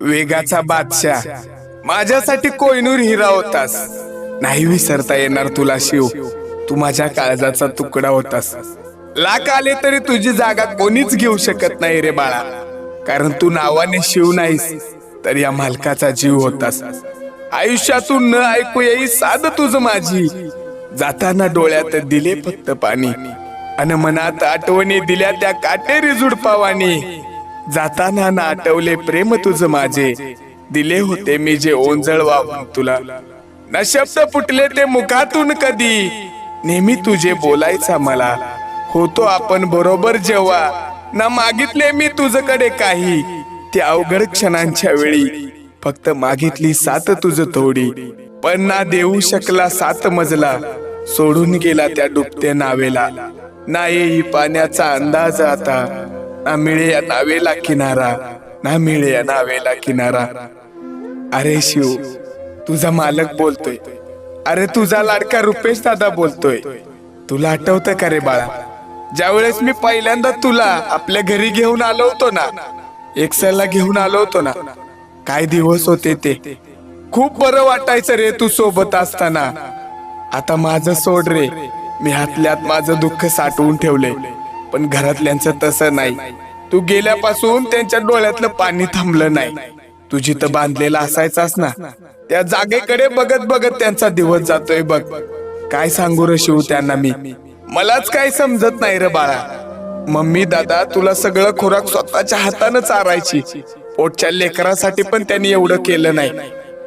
वेगाचा बादशाह. माझ्यासाठी कोयनूर हिरा होतास. नाही विसरता येणार तुला शिव. तू माझ्या काळजाचा तुकडा होतास. लाख आले तरी तुझी जागा कोणीच घेऊ शकत नाही रे बाळा. कारण तू नावाने शिव नाहीस तर या मालकाचा जीव होतास. आयुष्यातून न ऐकू येई साध तुझ माझी. जाताना डोळ्यात दिले फक्त पाणी. अन मनात आठवणी दिल्या त्या काटेरी झुडपावानी. जाताना ना आठवले प्रेम तुझ माझे. दिले होते मी जे ओंजळ वाहून तुला. न शब्द फुटले ते मुखातून कधी. नेहमी तुझे बोलायचा मला. होतो आपण बरोबर जेव्हा. ना मागितले मी तुझकडे काही. ते अवघड क्षणांच्या वेळी. फक्त मागितली सात तुझ थोडी. पण ना देऊ शकला सात मजला. सोडून गेला त्या डुबत्या नावेला. ना येई पाण्याचा अंदाज आता. ना मिळे या नावेला किनारा ना मिळे या नावेला किनारा. अरे शिव तुझा मालक बोलतोय. अरे तुझा लाडका रुपेश दादा बोलतोय. तुला आठवतं का रे बाळा? ज्यावेळेस मी पहिल्यांदा तुला आपल्या घरी घेऊन आलो होतो ना एक्सेलला घेऊन आलो होतो ना काय दिवस होते ते. खूप बरं वाटायचं रे तू सोबत असताना. आता माझं सोड रे. मी हातल्यात माझं दुःख साठवून ठेवले पण घरातल्यांचं तसं नाही. तू गेल्यापासून त्यांच्या डोळ्यातलं पाणी थांबलं नाही. तू जिथं बांधलेला असायचास ना. त्या जागेकडे बघत बघत त्यांचा दिवस जातोय बघ. काय सांगू र शिव त्यांना मी? मलाच काय समजत नाही रे बाळा. मम्मी दादा तुला सगळं खोराक स्वतःच्या हातानं चारायची पोटच्या लेकरासाठी पण त्यांनी एवढं केलं नाही.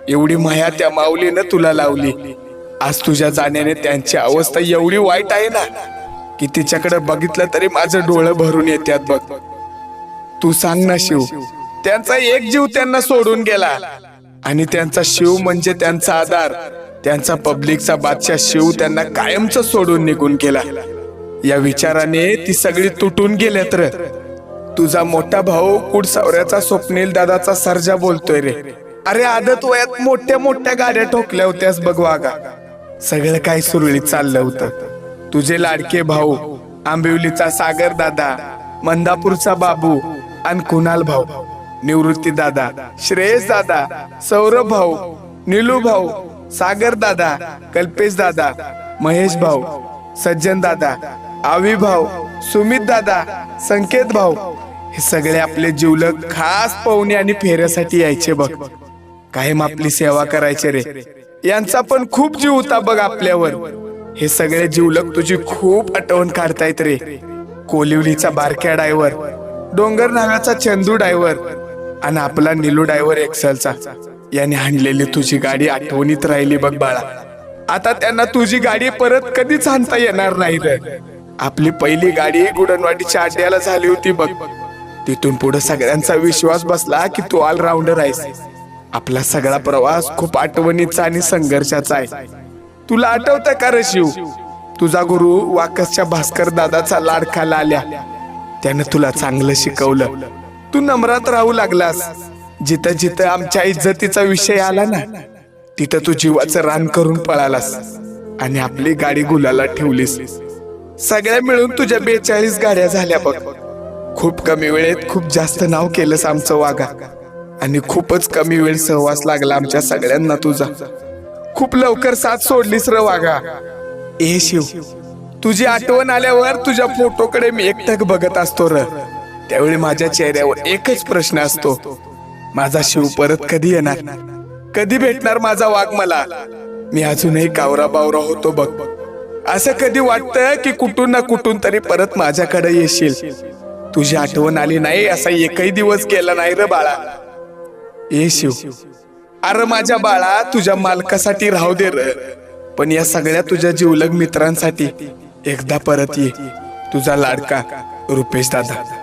एवढी माया त्या माऊलीनं तुला लावली. आज तुझ्या जाण्याने त्यांची अवस्था एवढी वाईट आहे ना. की तिच्याकडे बघितलं तरी माझं डोळं भरून येतात बघ. तू सांग ना शिव त्यांचा एक जीव त्यांना सोडून गेला. आणि त्यांचा शिव म्हणजे त्यांचा आधार. त्यांचा पब्लिकचा बादशाह शिव त्यांना कायमच सोडून निघून गेला. या विचाराने ती सगळी तुटून गेल्यात र. तुझा मोठा भाऊ कुडसावऱ्याचा स्वप्नील दादाचा सर्जा बोलतोय रे. अरे आदत वयात मोठ्या मोठ्या गाड्या ठोकल्या होत्यास बघ वागा सगळं काय सुरळीत चाललं होतं. तुझे लाडके भाऊ आंबिवलीचा सागर दादा मंदापूरचा बाबू आणि कुणाल भाऊ निवृत्ती दादा श्रेयस दादा सौरभ भाऊ निलू भाऊ सागर दादा कल्पेश दादा महेश भाऊ सज्जन दादा आवी भाऊ सुमित दादा संकेत भाऊ हे सगळे आपले जीवलग खास पाहुणे आणि फेऱ्यासाठी यायचे बघ. कायम आपली सेवा करायचे रे. यांचा पण खूप जीव होता बघ आपल्यावर. हे सगळे जीवलक तुझी खूप आठवण काढतायत रे. कोलिवलीचा बारक्या डायव्हर डोंगर नागाचा चंदू डायव्हर आणि आपला निलू डायव्हर एक्सलचा. याने आणलेली तुझी गाडी आठवणीत राहिली बघ बाळा. आता त्यांना तुझी गाडी परत कधीच आणता येणार नाही रे. आपली पहिली गाडी गुडनवाडीच्या अड्ड्याला झाली होती बघ. तिथून पुढे सगळ्यांचा विश्वास बसला की तू ऑलराऊंडर आहेस. आपला सगळा प्रवास खूप आठवणीचा आणि संघर्षाचा आहे. तुला आठवतं का रे शिव तुझा गुरु वाकसच्या भास्कर दादाचा लाडका लाल्या त्यानं तुला चांगलं शिकवलं. तू नम्रात राहू लागलास. जिथं जिथं आमच्या इज्जतीचा विषय आला ना तिथं तू जीवाचं रान करून पळालास आणि आपली गाडी गुलाला ठेवलीस. सगळ्या मिळून तुझ्या बेचाळीस गाड्या झाल्या बघ. खूप कमी वेळेत खूप जास्त नाव केलंस आमचं वागा आणि खूपच कमी वेळ सहवास लागला आमच्या सगळ्यांना तुझा. खूप लवकर साथ सोडलीस र वाघा. ए शिव तुझी आठवण आल्यावर तुझ्या फोटोकडे मी एकटक बघत असतो र. त्यावेळी माझ्या चेहऱ्यावर एकच प्रश्न असतो. माझा शिव परत कधी येणार? कधी भेटणार माझा वाघ मला? मी अजूनही कावरा बावरा होतो बघ. असं कधी वाटतं की कुठून ना कुठून तरी परत माझ्याकडे येशील? तुझी आठवण आली नाही असा एकही दिवस गेला नाही र बाळा. ए शिव अरे माझ्या बाळा तुझ्या मालकासाठी राहू दे र. पण या सगळ्या तुझ्या जीवलग मित्रांसाठी एकदा परत ये. तुझा लाडका रुपेश दादा.